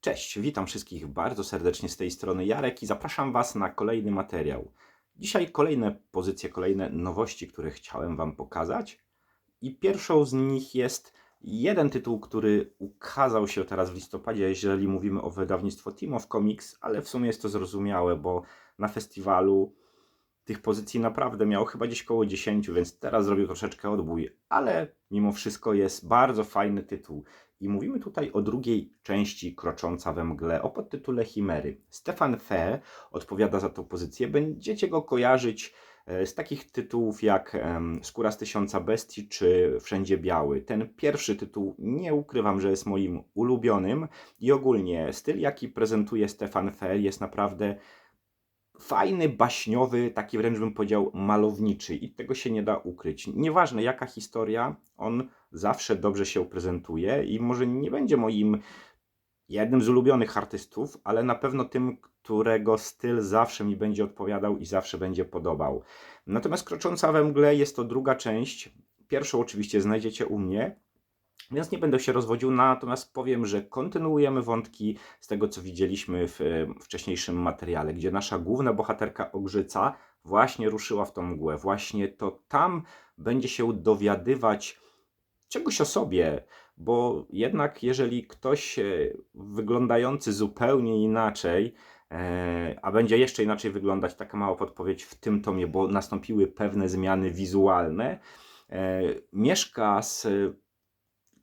Cześć, witam wszystkich bardzo serdecznie z tej strony Jarek i zapraszam Was na kolejny materiał. Dzisiaj kolejne pozycje, kolejne nowości, które chciałem Wam pokazać. I pierwszą z nich jest jeden tytuł, który ukazał się teraz w listopadzie, jeżeli mówimy o wydawnictwo Team of Comics, ale w sumie jest to zrozumiałe, bo na festiwalu tych pozycji naprawdę miał chyba gdzieś koło 10, więc teraz zrobił troszeczkę odbój, ale mimo wszystko jest bardzo fajny tytuł. I mówimy tutaj o drugiej części Krocząca we mgle, o podtytule Chimery. Stefan Fe odpowiada za tą pozycję. Będziecie go kojarzyć e, z takich tytułów jak Skóra z tysiąca bestii czy Wszędzie biały. Ten pierwszy tytuł nie ukrywam, że jest moim ulubionym i ogólnie styl jaki prezentuje Stefan Fe jest naprawdę fajny, baśniowy, taki wręcz bym powiedział malowniczy i tego się nie da ukryć. Nieważne jaka historia, on zawsze dobrze się prezentuje i może nie będzie moim jednym z ulubionych artystów, ale na pewno tym, którego styl zawsze mi będzie odpowiadał i zawsze będzie podobał. Natomiast Krocząca we mgle jest to druga część. Pierwszą oczywiście znajdziecie u mnie, więc nie będę się rozwodził, natomiast powiem, że kontynuujemy wątki z tego, co widzieliśmy w wcześniejszym materiale, gdzie nasza główna bohaterka Ogrzyca właśnie ruszyła w tą mgłę. Właśnie to tam będzie się dowiadywać czegoś o sobie, bo jednak jeżeli ktoś e, wyglądający zupełnie inaczej, e, a będzie jeszcze inaczej wyglądać, taka mała podpowiedź w tym tomie, bo nastąpiły pewne zmiany wizualne, e, mieszka z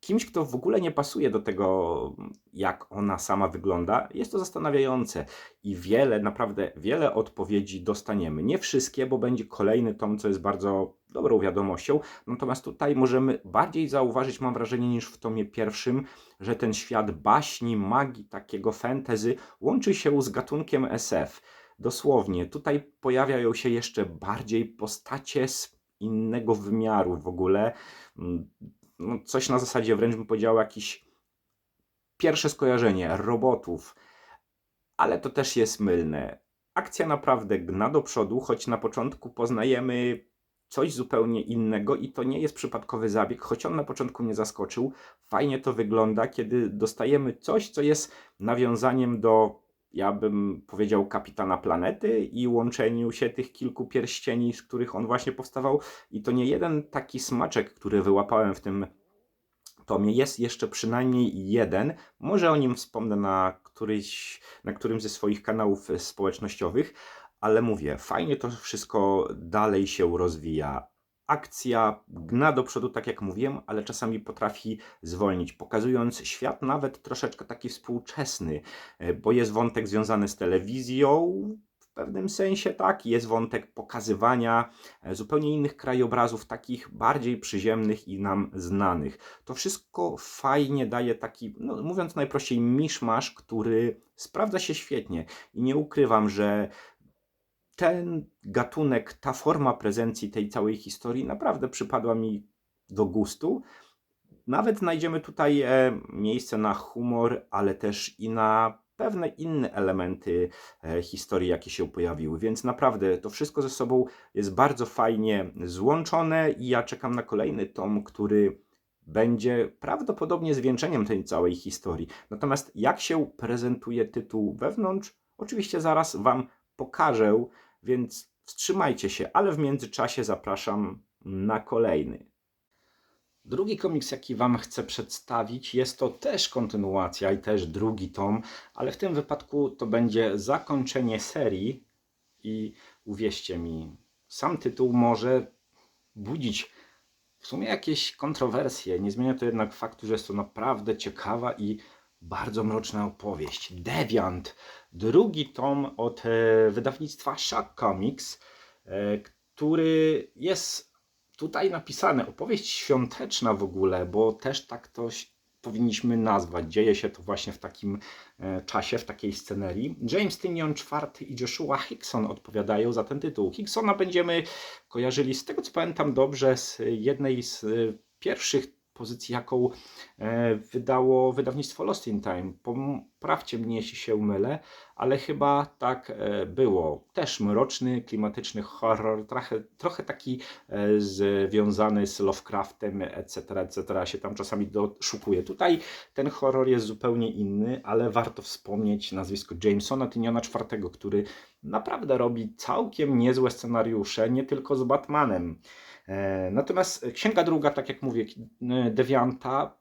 kimś, kto w ogóle nie pasuje do tego, jak ona sama wygląda, jest to zastanawiające i wiele, naprawdę wiele odpowiedzi dostaniemy. Nie wszystkie, bo będzie kolejny tom, co jest bardzo dobrą wiadomością. Natomiast tutaj możemy bardziej zauważyć, mam wrażenie, niż w tomie pierwszym, że ten świat baśni, magii, takiego fantasy łączy się z gatunkiem SF. Dosłownie, tutaj pojawiają się jeszcze bardziej postacie z innego wymiaru w ogóle no, coś na zasadzie wręcz bym powiedział jakiś pierwsze skojarzenie robotów, ale to też jest mylne. Akcja naprawdę gna do przodu, choć na początku poznajemy coś zupełnie innego i to nie jest przypadkowy zabieg, choć on na początku mnie zaskoczył. Fajnie to wygląda, kiedy dostajemy coś, co jest nawiązaniem do ja bym powiedział, kapitana planety i łączeniu się tych kilku pierścieni, z których on właśnie powstawał. I to nie jeden taki smaczek, który wyłapałem w tym tomie. Jest jeszcze przynajmniej jeden. Może o nim wspomnę na, któryś, na którymś ze swoich kanałów społecznościowych, ale mówię, fajnie to wszystko dalej się rozwija akcja gna do przodu, tak jak mówiłem, ale czasami potrafi zwolnić, pokazując świat nawet troszeczkę taki współczesny, e, bo jest wątek związany z telewizją, w pewnym sensie tak, jest wątek pokazywania e, zupełnie innych krajobrazów, takich bardziej przyziemnych i nam znanych. To wszystko fajnie daje taki, no, mówiąc najprościej, miszmasz, który sprawdza się świetnie i nie ukrywam, że ten gatunek, ta forma prezencji tej całej historii naprawdę przypadła mi do gustu. Nawet znajdziemy tutaj e, miejsce na humor, ale też i na pewne inne elementy e, historii, jakie się pojawiły. Więc naprawdę to wszystko ze sobą jest bardzo fajnie złączone i ja czekam na kolejny tom, który będzie prawdopodobnie zwieńczeniem tej całej historii. Natomiast jak się prezentuje tytuł wewnątrz, oczywiście zaraz Wam pokażę, więc wstrzymajcie się, ale w międzyczasie zapraszam na kolejny. Drugi komiks, jaki Wam chcę przedstawić, jest to też kontynuacja i też drugi tom, ale w tym wypadku to będzie zakończenie serii i uwierzcie mi, sam tytuł może budzić w sumie jakieś kontrowersje. Nie zmienia to jednak faktu, że jest to naprawdę ciekawa i bardzo mroczna opowieść. Deviant, drugi tom od e, wydawnictwa Shock Comics, e, który jest tutaj napisany. Opowieść świąteczna w ogóle, bo też tak to powinniśmy nazwać. Dzieje się to właśnie w takim e, czasie, w takiej scenerii. James Tynion IV i Joshua Hickson odpowiadają za ten tytuł. Hicksona będziemy kojarzyli, z tego co pamiętam dobrze, z jednej z pierwszych pozycji, jaką e, wydało wydawnictwo Lost in Time. Poprawcie mnie, jeśli się mylę, ale chyba tak e, było. Też mroczny, klimatyczny horror, trochę, trochę taki e, związany z Lovecraftem, etc., etc., się tam czasami doszukuje. Tutaj ten horror jest zupełnie inny, ale warto wspomnieć nazwisko Jamesona Tyniona IV, który naprawdę robi całkiem niezłe scenariusze, nie tylko z Batmanem. E, natomiast księga druga, tak jak mówię, Devianta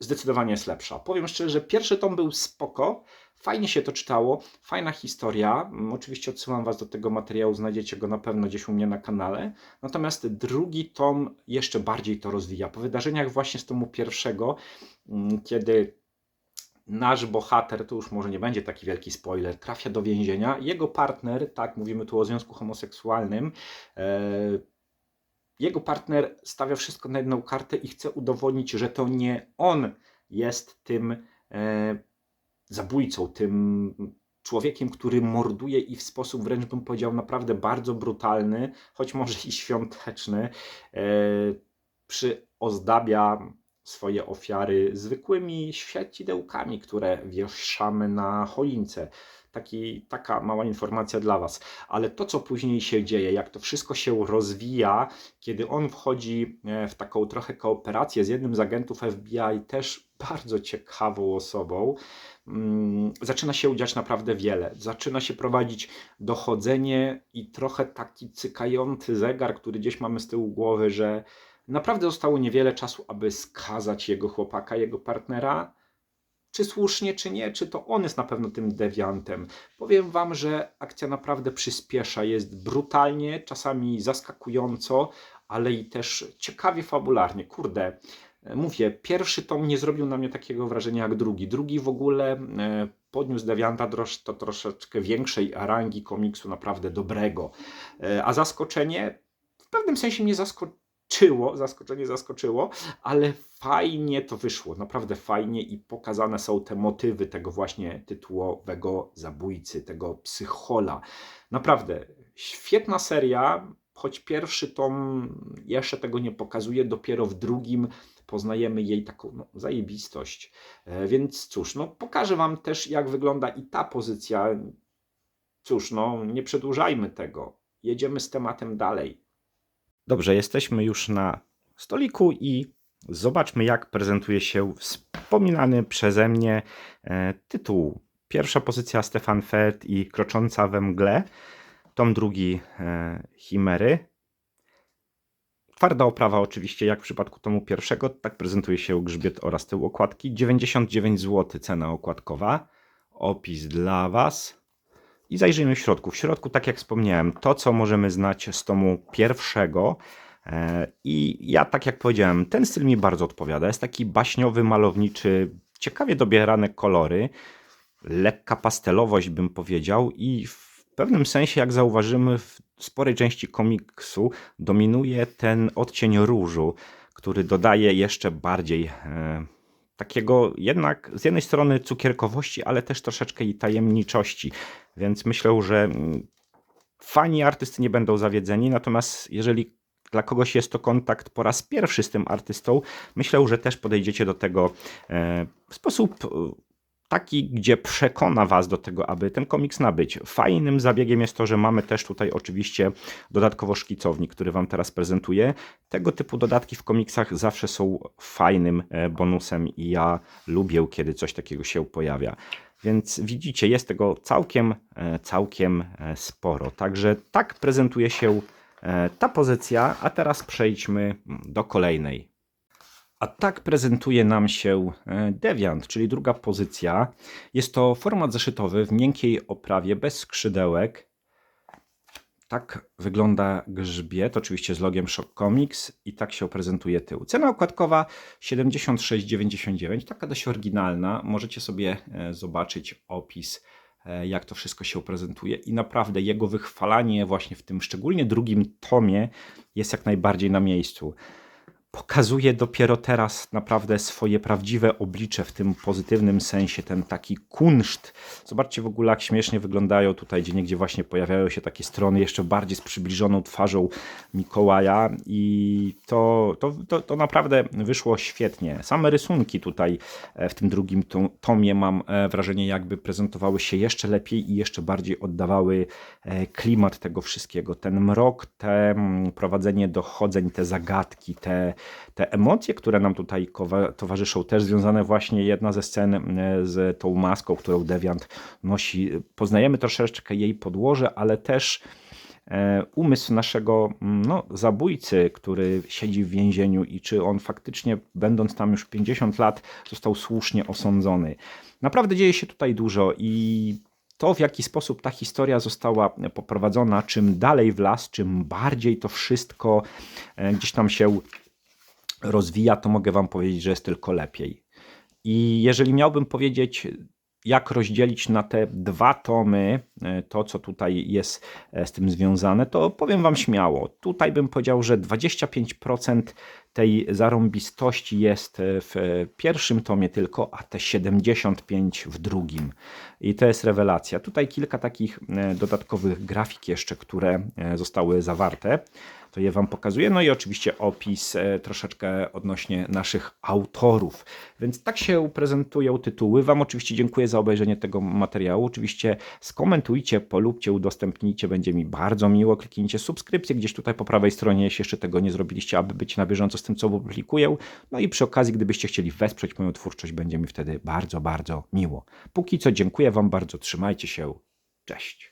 zdecydowanie jest lepsza. Powiem szczerze, że pierwszy tom był spoko, fajnie się to czytało, fajna historia. Mm, oczywiście odsyłam Was do tego materiału, znajdziecie go na pewno gdzieś u mnie na kanale. Natomiast drugi tom jeszcze bardziej to rozwija. Po wydarzeniach właśnie z tomu pierwszego, mm, kiedy nasz bohater, to już może nie będzie taki wielki spoiler, trafia do więzienia. Jego partner, tak, mówimy tu o związku homoseksualnym, e, jego partner stawia wszystko na jedną kartę i chce udowodnić, że to nie on jest tym e, zabójcą, tym człowiekiem, który morduje i w sposób wręcz bym powiedział naprawdę bardzo brutalny, choć może i świąteczny, e, przyozdabia swoje ofiary zwykłymi świecidełkami, które wieszamy na choince. Taki, taka mała informacja dla Was. Ale to, co później się dzieje, jak to wszystko się rozwija, kiedy on wchodzi e, w taką trochę kooperację z jednym z agentów FBI, też bardzo ciekawą osobą, mm, zaczyna się dziać naprawdę wiele. Zaczyna się prowadzić dochodzenie i trochę taki cykający zegar, który gdzieś mamy z tyłu głowy, że naprawdę zostało niewiele czasu, aby skazać jego chłopaka, jego partnera. Czy słusznie, czy nie, czy to on jest na pewno tym dewiantem. Powiem Wam, że akcja naprawdę przyspiesza, jest brutalnie, czasami zaskakująco, ale i też ciekawie fabularnie. Kurde, mówię, pierwszy tom nie zrobił na mnie takiego wrażenia jak drugi. Drugi w ogóle e, podniósł Devianta do troszeczkę większej rangi komiksu, naprawdę dobrego. E, a zaskoczenie w pewnym sensie mnie zaskoczyło zaskoczyło, zaskoczenie zaskoczyło, ale fajnie to wyszło, naprawdę fajnie i pokazane są te motywy tego właśnie tytułowego zabójcy, tego psychola. Naprawdę świetna seria, choć pierwszy tom jeszcze tego nie pokazuje, dopiero w drugim poznajemy jej taką no, zajebistość. E, więc cóż, no pokażę Wam też jak wygląda i ta pozycja. Cóż, no nie przedłużajmy tego. Jedziemy z tematem dalej. Dobrze, jesteśmy już na stoliku i zobaczmy, jak prezentuje się wspominany przeze mnie e, tytuł. Pierwsza pozycja Stefan Feld i Krocząca we mgle. Tom drugi e, Chimery. Twarda oprawa oczywiście, jak w przypadku tomu pierwszego, tak prezentuje się grzbiet oraz tył okładki. 99 zł cena okładkowa. Opis dla Was. I zajrzyjmy w środku. W środku, tak jak wspomniałem, to co możemy znać z tomu pierwszego. E, I ja, tak jak powiedziałem, ten styl mi bardzo odpowiada. Jest taki baśniowy, malowniczy, ciekawie dobierane kolory, lekka pastelowość, bym powiedział, i w pewnym sensie, jak zauważymy, w sporej części komiksu dominuje ten odcień różu, który dodaje jeszcze bardziej. Takiego jednak z jednej strony cukierkowości, ale też troszeczkę i tajemniczości. Więc myślę, że mm, fani artysty nie będą zawiedzeni, natomiast jeżeli dla kogoś jest to kontakt po raz pierwszy z tym artystą, myślę, że też podejdziecie do tego e, w sposób taki, gdzie przekona Was do tego, aby ten komiks nabyć. Fajnym zabiegiem jest to, że mamy też tutaj oczywiście dodatkowo szkicownik, który Wam teraz prezentuję. Tego typu dodatki w komiksach zawsze są fajnym e, bonusem i ja lubię, kiedy coś takiego się pojawia. Więc widzicie, jest tego całkiem, e, całkiem e, sporo. Także tak prezentuje się ta pozycja, a teraz przejdźmy do kolejnej. A tak prezentuje nam się e, Deviant, czyli druga pozycja. Jest to format zeszytowy w miękkiej oprawie, bez skrzydełek. Tak wygląda grzbiet, oczywiście z logiem Shock Comics i tak się prezentuje tył. Cena okładkowa 76,99, taka dość oryginalna. Możecie sobie e, zobaczyć opis, e, jak to wszystko się prezentuje i naprawdę jego wychwalanie właśnie w tym szczególnie drugim tomie jest jak najbardziej na miejscu. Pokazuje dopiero teraz naprawdę swoje prawdziwe oblicze w tym pozytywnym sensie, ten taki kunszt. Zobaczcie w ogóle, jak śmiesznie wyglądają tutaj, gdzie niegdzie właśnie pojawiają się takie strony jeszcze bardziej z przybliżoną twarzą Mikołaja i to, to, to, to naprawdę wyszło świetnie. Same rysunki tutaj e, w tym drugim to- tomie mam e, wrażenie, jakby prezentowały się jeszcze lepiej i jeszcze bardziej oddawały e, klimat tego wszystkiego. Ten mrok, te mm, prowadzenie dochodzeń, te zagadki, te, te emocje, które nam tutaj towarzyszą, też związane właśnie jedna ze scen z tą maską, którą Deviant nosi. Poznajemy troszeczkę jej podłoże, ale też e, umysł naszego no, zabójcy, który siedzi w więzieniu i czy on faktycznie, będąc tam już 50 lat, został słusznie osądzony. Naprawdę dzieje się tutaj dużo i to, w jaki sposób ta historia została poprowadzona, czym dalej w las, czym bardziej to wszystko e, gdzieś tam się rozwija, to mogę Wam powiedzieć, że jest tylko lepiej. I jeżeli miałbym powiedzieć, jak rozdzielić na te dwa tomy e, to, co tutaj jest e, z tym związane, to powiem Wam śmiało. Tutaj bym powiedział, że 25% tej zarąbistości jest e, w pierwszym tomie tylko, a te 75% w drugim. I to jest rewelacja. Tutaj kilka takich dodatkowych grafik jeszcze, które zostały zawarte to je Wam pokazuję. No i oczywiście opis e, troszeczkę odnośnie naszych autorów. Więc tak się prezentują tytuły. Wam oczywiście dziękuję za obejrzenie tego materiału. Oczywiście skomentujcie, polubcie, udostępnijcie, będzie mi bardzo miło. Kliknijcie subskrypcję gdzieś tutaj po prawej stronie, jeśli jeszcze tego nie zrobiliście, aby być na bieżąco z tym, co publikuję. No i przy okazji, gdybyście chcieli wesprzeć moją twórczość, będzie mi wtedy bardzo, bardzo miło. Póki co dziękuję Wam bardzo, trzymajcie się. Cześć.